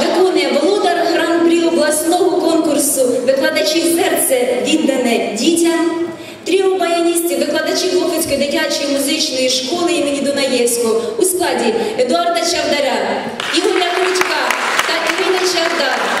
виконує володар гран-прі обласного конкурсу викладачів серце віддане дітям, тріо баяністів, викладачів Лохвицької дитячої музичної школи імені Дунаєвського у складі Едуарда Чавдаря, Ігоря Кручка та Ірина Чавдар.